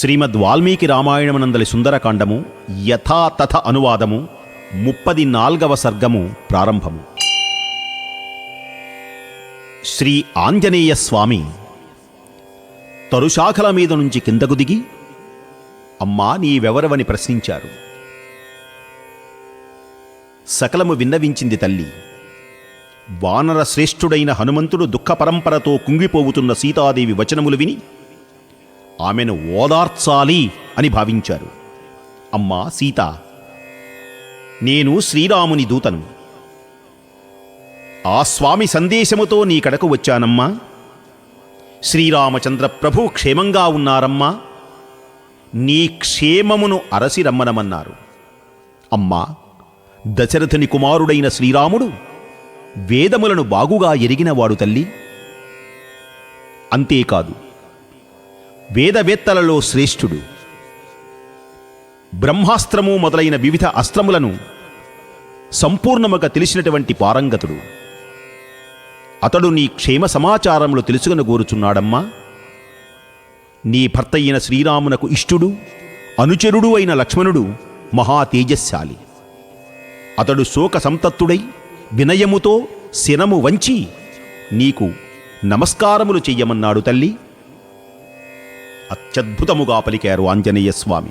శ్రీమద్ వాల్మీకి రామాయణమునందలి సుందరకాండము యథాతథ అనువాదము ముప్పది నాల్గవ సర్గము ప్రారంభము. శ్రీ ఆంజనేయ స్వామి తరుశాఖల మీద నుంచి కిందకు దిగి అమ్మా నీవెవరవని ప్రశ్నించారు. సకలము విన్నవించింది తల్లి. వానర శ్రేష్ఠుడైన హనుమంతుడు దుఃఖ పరంపరతో కుంగిపోవుతున్న సీతాదేవి వచనములు విని ఆమెను ఓదార్చాలి అని భావించారు. అమ్మా సీత నేను శ్రీరాముని దూతను. ఆ స్వామి సందేశముతో నీ కడకు వచ్చానమ్మా. శ్రీరామచంద్ర ప్రభు క్షేమంగా ఉన్నారమ్మా. నీ క్షేమమును అరసి రమ్మనమన్నారు. అమ్మా దశరథుని కుమారుడైన శ్రీరాముడు వేదములను బాగుగా ఎరిగినవాడు తల్లి. అంతేకాదు వేదవేత్తలలో శ్రేష్ఠుడు. బ్రహ్మాస్త్రము మొదలైన వివిధ అస్త్రములను సంపూర్ణముగా తెలిసినటువంటి పారంగతుడు. అతడు నీ క్షేమ సమాచారములు తెలుసుకుని కోరుచున్నాడమ్మా నీ భర్త అయిన శ్రీరామునకు ఇష్టుడు అనుచరుడు అయిన లక్ష్మణుడు మహాతేజశ్శాలి అతడు శోక సంతత్తుడై వినయముతో శనము వంచి నీకు నమస్కారములు చెయ్యమన్నాడు తల్లి. అత్యద్భుతముగా పలికారు ఆంజనేయ స్వామి.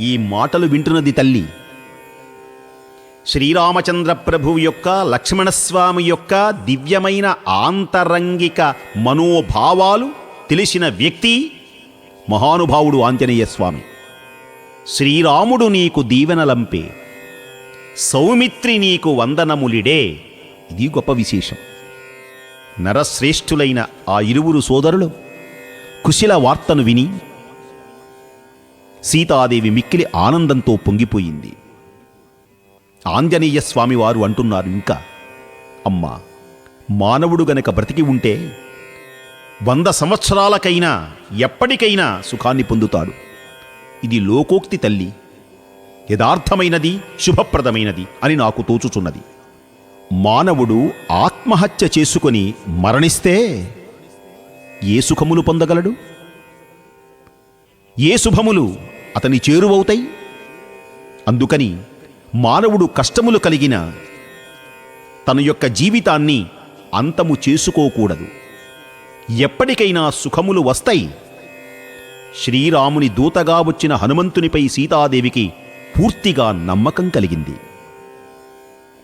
ఈ మాటలు వింటున్నది తల్లి. శ్రీరామచంద్ర ప్రభువు యొక్క లక్ష్మణస్వామి యొక్క దివ్యమైన ఆంతరంగిక మనోభావాలు తెలిసిన వ్యక్తి మహానుభావుడు ఆంజనేయ స్వామి. శ్రీరాముడు నీకు దీవెనలంపే సౌమిత్రి నీకు వందనములిడే. ఇది గొప్ప విశేషం. నరశ్రేష్ఠులైన ఆ ఇరువురు సోదరులు కుశల వార్తను విని సీతాదేవి మిక్కిలి ఆనందంతో పొంగిపోయింది. ఆంజనేయ స్వామివారు అంటున్నారు ఇంకా అమ్మా మానవుడు గనక బ్రతికి ఉంటే వంద సంవత్సరాలకైనా ఎప్పటికైనా సుఖాన్ని పొందుతాడు. ఇది లోకోక్తి తల్లి యథార్థమైనది శుభప్రదమైనది అని నాకు తోచుచున్నది. మానవుడు ఆత్మహత్య చేసుకొని మరణిస్తే ఏ సుఖములు పొందగలడు? ఏ శుభములు అతని చేరువవుతాయి? అందుకని మానవుడు కష్టములు కలిగిన తన యొక్క జీవితాన్ని అంతము చేసుకోకూడదు. ఎప్పటికైనా సుఖములు వస్తాయి. శ్రీరాముని దూతగా వచ్చిన హనుమంతునిపై సీతాదేవికి పూర్తిగా నమ్మకం కలిగింది.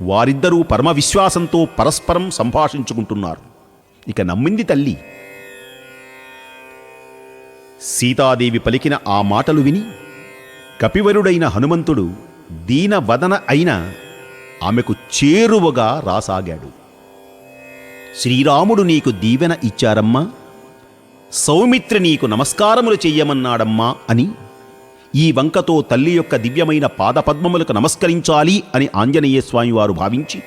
వారిద్దరూ పరమ విశ్వాసంతో పరస్పరం సంభాషించుకుంటున్నారు. ఇక నమ్మింది తల్లి. సీతాదేవి పలికిన ఆ మాటలు విని కపివరుడైన హనుమంతుడు దీనవదన అయిన ఆమెకు చేరువగా రాసాగాడు. శ్రీరాముడు నీకు దీవెన ఇచ్చారమ్మా. సౌమిత్రి నీకు నమస్కారములు చెయ్యమన్నాడమ్మా అని ఈ వంకతో తల్లి యొక్క దివ్యమైన పాదపద్మములకు నమస్కరించాలి అని ఆంజనేయ స్వామివారు భావించి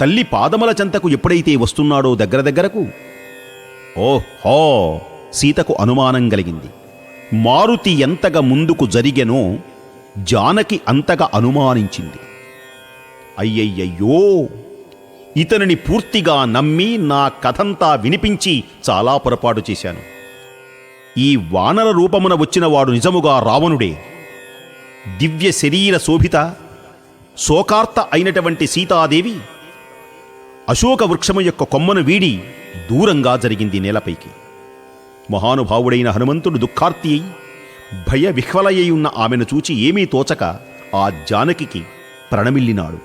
తల్లి పాదముల చెంతకు ఎప్పుడైతే వస్తున్నాడో దగ్గర దగ్గరకు ఓహో! సీతకు అనుమానం కలిగింది. మారుతి ఎంతగా ముందుకు జరిగెనో జానకి అంతగా అనుమానించింది. అయ్యయ్యయ్యో! ఇతనిని పూర్తిగా నమ్మి నా కథంతా వినిపించి చాలా పొరపాటు చేశాను. ఈ వానర రూపమున వచ్చినవాడు నిజముగా రావణుడే. దివ్య శరీర శోభిత శోకార్త అయినటువంటి సీతాదేవి అశోక వృక్షము యొక్క కొమ్మను వీడి దూరంగా జరిగింది నేలపైకి. మహానుభావుడైన హనుమంతుడు దుఃఖార్తి అయి భయ విహ్వలయ్యున్న ఆమెను చూచి ఏమీ తోచక ఆ జానకికి ప్రణమిల్లినాడు.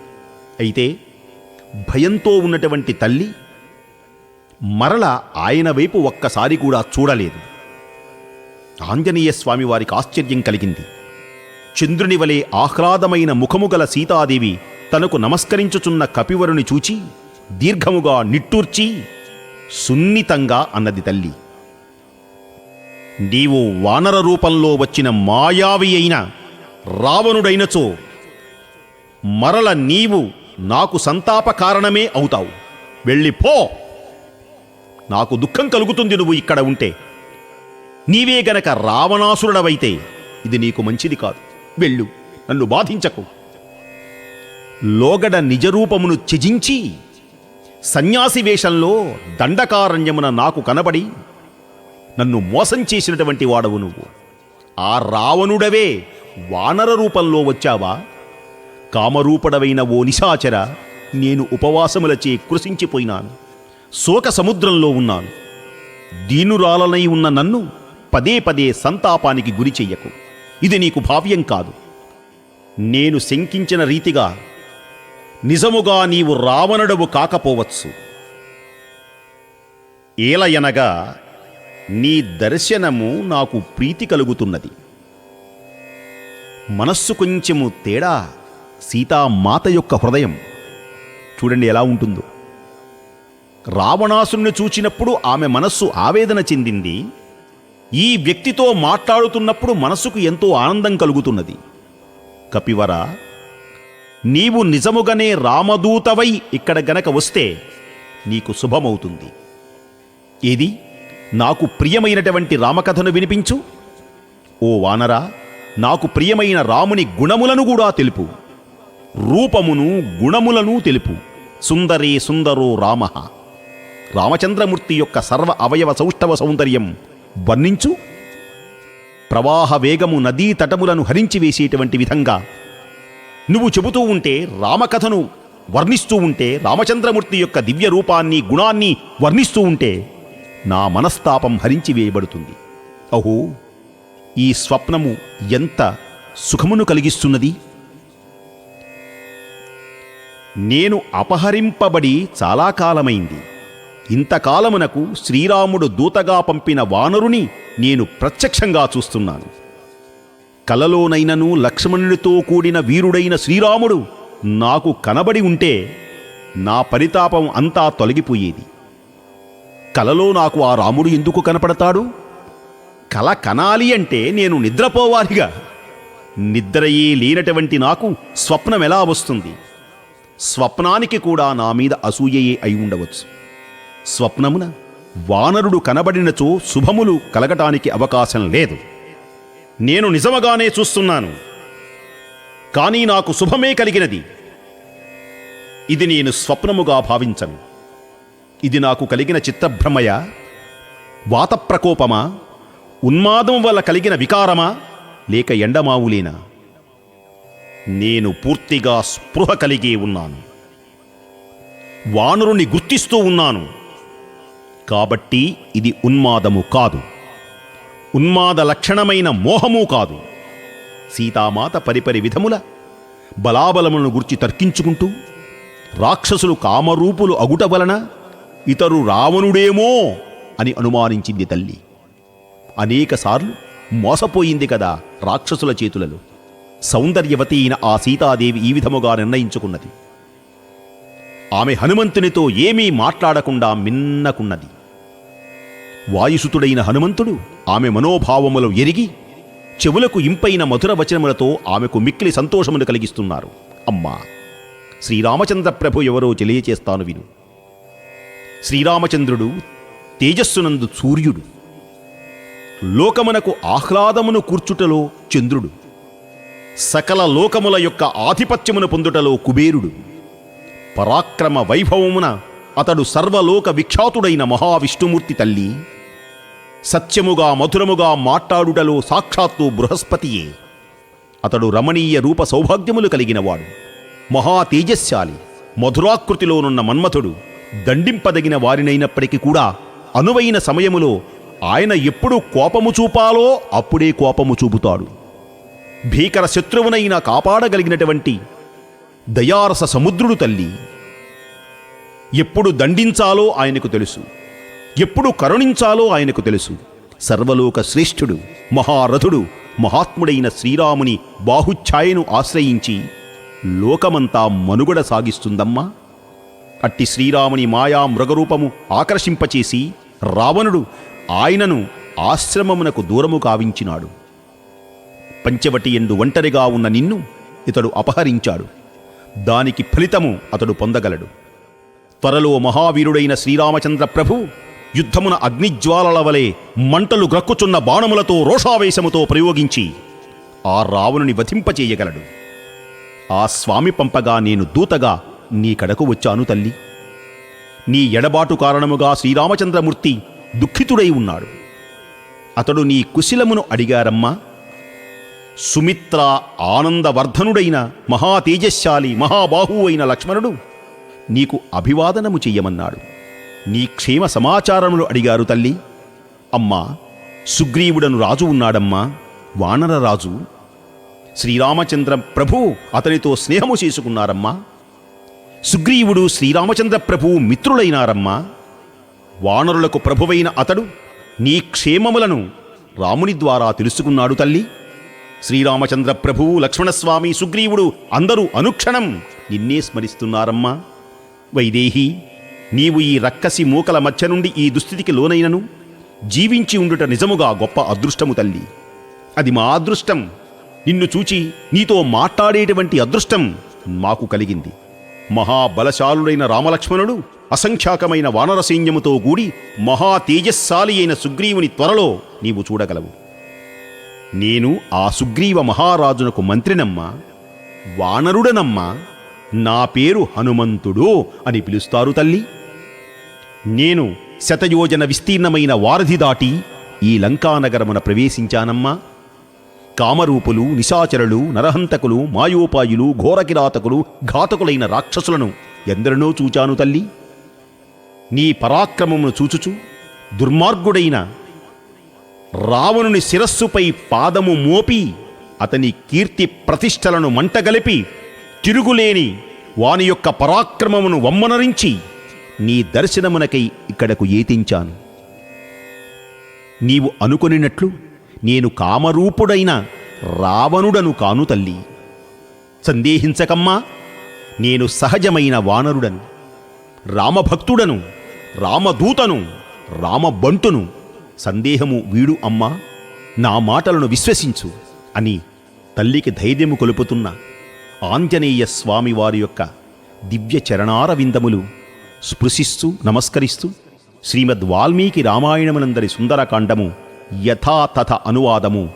అయితే భయంతో ఉన్నటువంటి తల్లి మరల ఆయన వైపు ఒక్కసారి కూడా చూడలేదు. ఆంజనేయ స్వామివారికి ఆశ్చర్యం కలిగింది. చంద్రుని వలె ఆహ్లాదమైన ముఖము గల సీతాదేవి తనకు నమస్కరించుచున్న కపివరుని చూచి దీర్ఘముగా నిట్టూర్చి సున్నితంగా అన్నది తల్లి. నీవు వానర రూపంలో వచ్చిన మాయావి అయిన రావణుడైనచో మరల నీవు నాకు సంతాప కారణమే అవుతావు. వెళ్ళిపో నాకు దుఃఖం కలుగుతుంది నువ్వు ఇక్కడ ఉంటే. నీవే గనక రావణాసురుడవైతే ఇది నీకు మంచిది కాదు. వెళ్ళు. నన్ను బాధించకు. లోగడ నిజరూపమును త్యజించి సన్యాసి వేషంలో దండకారణ్యమున నాకు కనబడి నన్ను మోసం చేసినటువంటి వాడవు నువ్వు. ఆ రావణుడవే వానర రూపంలో వచ్చావా? కామరూపడవైన ఓ నిశాచర నేను ఉపవాసములచే కృషించిపోయినాను శోక సముద్రంలో ఉన్నాను. దీనురాలనై ఉన్న నన్ను పదే పదే సంతాపానికి గురి చెయ్యకు. ఇది నీకు భావ్యం కాదు. నేను శంకించిన రీతిగా నిజముగా నీవు రావణుడవు కాకపోవచ్చు. ఏలయనగా నీ దర్శనము నాకు ప్రీతి కలుగుతున్నది. మనస్సు కొంచెము తేడా సీతామాత యొక్క హృదయం. చూడండి ఎలా ఉంటుందో. రావణాసుని చూచినప్పుడు ఆమె మనస్సు ఆవేదన చెందింది. ఈ వ్యక్తితో మాట్లాడుతున్నప్పుడు మనస్సుకు ఎంతో ఆనందం కలుగుతున్నది. కపివర నీవు నిజముగానే రామదూతవై ఇక్కడ గనక వస్తే నీకు శుభమవుతుంది. ఏది? నాకు ప్రియమైనటువంటి రామకథను వినిపించు. ఓ వానరా నాకు ప్రియమైన రాముని గుణములను కూడా తెలుపు. రూపమును గుణములను తెలుపు. సుందరే సుందరో రామ. రామచంద్రమూర్తి యొక్క సర్వ అవయవ సౌష్ఠవ సౌందర్యం వర్ణించు. ప్రవాహ వేగము నదీ తటములను హరించి వేసేటువంటి విధంగా. నువ్వు చెబుతూ ఉంటే రామకథను వర్ణిస్తూ ఉంటే రామచంద్రమూర్తి యొక్క దివ్య రూపాన్ని గుణాన్ని వర్ణిస్తూ ఉంటే నా మనస్తాపం హరించి వేయబడుతుంది. అహో ఈ స్వప్నము ఎంత సుఖమును కలిగిస్తున్నది? నేను అపహరింపబడి చాలా కాలమైంది. ఇంతకాలమునకు శ్రీరాముడు దూతగా పంపిన వానరుని నేను ప్రత్యక్షంగా చూస్తున్నాను. కలలోనైనను లక్ష్మణుడితో కూడిన వీరుడైన శ్రీరాముడు నాకు కనబడి ఉంటే నా పరితాపం అంతా తొలగిపోయేది. కలలో నాకు ఆ రాముడు ఎందుకు కనపడతాడు? కల కనాలి అంటే నేను నిద్రపోవాలిగా. నిద్రయే లేనటువంటి నాకు స్వప్నం ఎలా వస్తుంది? స్వప్నానికి కూడా నా మీద అసూయయే అయి ఉండవచ్చు. స్వప్నమున వానరుడు కనబడినచో శుభములు కలగటానికి అవకాశం లేదు. నేను నిజముగానే చూస్తున్నాను. కానీ నాకు శుభమే కలిగినది. ఇది నేను స్వప్నముగా భావించను. ఇది నాకు కలిగిన చిత్తభ్రమయ? వాతప్రకోపమా? ఉన్మాదం వల్ల కలిగిన వికారమా? లేక ఎండమావులేనా? నేను పూర్తిగా స్పృహ కలిగి ఉన్నాను. వానరుని గుర్తిస్తూ ఉన్నాను. కాబట్టి ఇది ఉన్మాదము కాదు. ఉన్మాద లక్షణమైన మోహము కాదు. సీతామాత పరిపరి విధముల బలాబలములను గుర్చి తర్కించుకుంటూ రాక్షసులు కామరూపులు అగుట వలన ఇతరు రావణుడేమో అని అనుమానించింది తల్లి. అనేకసార్లు మోసపోయింది కదా రాక్షసుల చేతులలో. సౌందర్యవతి అయిన ఆ సీతాదేవి ఈ విధముగా నిర్ణయించుకున్నది. ఆమె హనుమంతునితో ఏమీ మాట్లాడకుండా మిన్నకున్నది. వాయుసుతుడైన హనుమంతుడు ఆమె మనోభావములు ఎరిగి చెవులకు ఇంపైన మధుర వచనములతో ఆమెకు మిక్కిలి సంతోషమును కలిగిస్తున్నారు. అమ్మా! శ్రీరామచంద్ర ప్రభు ఎవరో తెలియచేస్తాను విను. శ్రీరామచంద్రుడు తేజస్సునందు సూర్యుడు. లోకమునకు ఆహ్లాదమును కూర్చుటలో చంద్రుడు. సకల లోకముల యొక్క ఆధిపత్యమును పొందుటలో కుబేరుడు. పరాక్రమ వైభవమున అతడు సర్వలోక విఖ్యాతుడైన మహావిష్ణుమూర్తి తల్లి. సత్యముగా మధురముగా మాట్లాడుటలో సాక్షాత్తు బృహస్పతియే. అతడు రమణీయ రూప సౌభాగ్యములు కలిగినవాడు. మహా తేజస్శాలి మధురాకృతిలోనున్న మన్మథుడు దండింపదగిన వారినైనప్పటికీ కూడా అనువైన సమయములో ఆయన ఎప్పుడు కోపము చూపాలో అప్పుడే కోపము చూపుతాడు. భీకర శత్రువునైనా కాపాడగలిగినటువంటి దయారస సముద్రుడు తల్లి ఎప్పుడు దండించాలో ఆయనకు తెలుసు. ఎప్పుడు కరుణించాలో ఆయనకు తెలుసు. సర్వలోక శ్రేష్ఠుడు మహారథుడు మహాత్ముడైన శ్రీరాముని బాహుఛాయను ఆశ్రయించి లోకమంతా మనుగడ సాగిస్తుందమ్మా. అట్టి శ్రీరాముని మాయా మృగరూపము ఆకర్షింపచేసి రావణుడు ఆయనను ఆశ్రమమునకు దూరము కావించినాడు పంచవటి ఎందు ఒంటరిగా ఉన్న నిన్ను ఇతడు అపహరించాడు. దానికి ఫలితము అతడు పొందగలడు. త్వరలో మహావీరుడైన శ్రీరామచంద్ర ప్రభు యుద్ధమున అగ్నిజ్వాలల వలె మంటలు గ్రక్కుచున్న బాణములతో రోషావేశముతో ప్రయోగించి ఆ రావణుని వధింపచేయగలడు. ఆ స్వామి పంపగా నేను దూతగా నీ కడకు వచ్చాను తల్లి. నీ ఎడబాటు కారణముగా శ్రీరామచంద్రమూర్తి దుఃఖితుడై ఉన్నాడు. అతడు నీ కుశలమును అడిగారమ్మా. సుమిత్ర ఆనందవర్ధనుడైన మహాతేజశాలి మహాబాహు అయిన లక్ష్మణుడు నీకు అభివాదనము చెయ్యమన్నాడు. నీ క్షేమ సమాచారములు అడిగారు తల్లి. అమ్మా సుగ్రీవుడను రాజు ఉన్నాడమ్మా వానరరాజు శ్రీరామచంద్ర ప్రభు అతనితో స్నేహము చేసుకున్నారమ్మా. సుగ్రీవుడు శ్రీరామచంద్ర ప్రభువు మిత్రులైనారమ్మా. వానరులకు ప్రభువైన అతడు నీ క్షేమములను రాముని ద్వారా తెలుసుకున్నాడు తల్లి. శ్రీరామచంద్ర ప్రభువు లక్ష్మణస్వామి సుగ్రీవుడు అందరూ అనుక్షణం నిన్నే స్మరిస్తున్నారమ్మా. వైదేహి నీవు ఈ రక్కసి మూకల మధ్య నుండి ఈ దుస్థితికి లోనైనను జీవించి ఉండుట నిజముగా గొప్ప అదృష్టము తల్లి. అది మా అదృష్టం. నిన్ను చూచి నీతో మాట్లాడేటువంటి అదృష్టం మాకు కలిగింది. మహాబలశాలుడైన రామలక్ష్మణుడు అసంఖ్యాకమైన వానర సైన్యముతో కూడి మహా తేజస్శాలి అయిన సుగ్రీవుని త్వరలో నీవు చూడగలవు. నేను ఆ సుగ్రీవ మహారాజునకు మంత్రినమ్మా వానరుడనమ్మా నా పేరు హనుమంతుడు అని పిలుస్తారు తల్లి. నేను శతయోజన విస్తీర్ణమైన వారధి దాటి ఈ లంకానగరమున ప్రవేశించానమ్మా. కామరూపులు నిశాచరులు నరహంతకులు మాయోపాయులు ఘోరకిరాతకులు ఘాతకులైన రాక్షసులను ఎందరినో చూచాను తల్లి. నీ పరాక్రమమును చూచుచు దుర్మార్గుడైన రావణుని శిరస్సుపై పాదము మోపి అతని కీర్తి ప్రతిష్టలను మంటగలిపి తిరుగులేని వాని యొక్క పరాక్రమమును వమ్మనరించి నీ దర్శనమునకై ఇక్కడకు ఏతించాను. నీవు అనుకొనినట్లు నేను కామరూపుడైన రావణుడను కాను తల్లి. సందేహించకమ్మా నేను సహజమైన వానరుడను రామభక్తుడను రామదూతను రామబంటును సందేహము వీడు అమ్మా నా మాటలను విశ్వసించు అని తల్లికి ధైర్యము కొలుపుతున్న ఆంజనేయ స్వామి వారి యొక్క దివ్య చరణార విందములు స్పృశిస్తూ నమస్కరిస్తూ శ్రీమద్ వాల్మీకి రామాయణమునందరి సుందరకాండము యథాతథ అనువాదము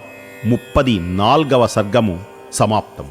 ముప్పది నాల్గవ సర్గము సమాప్తం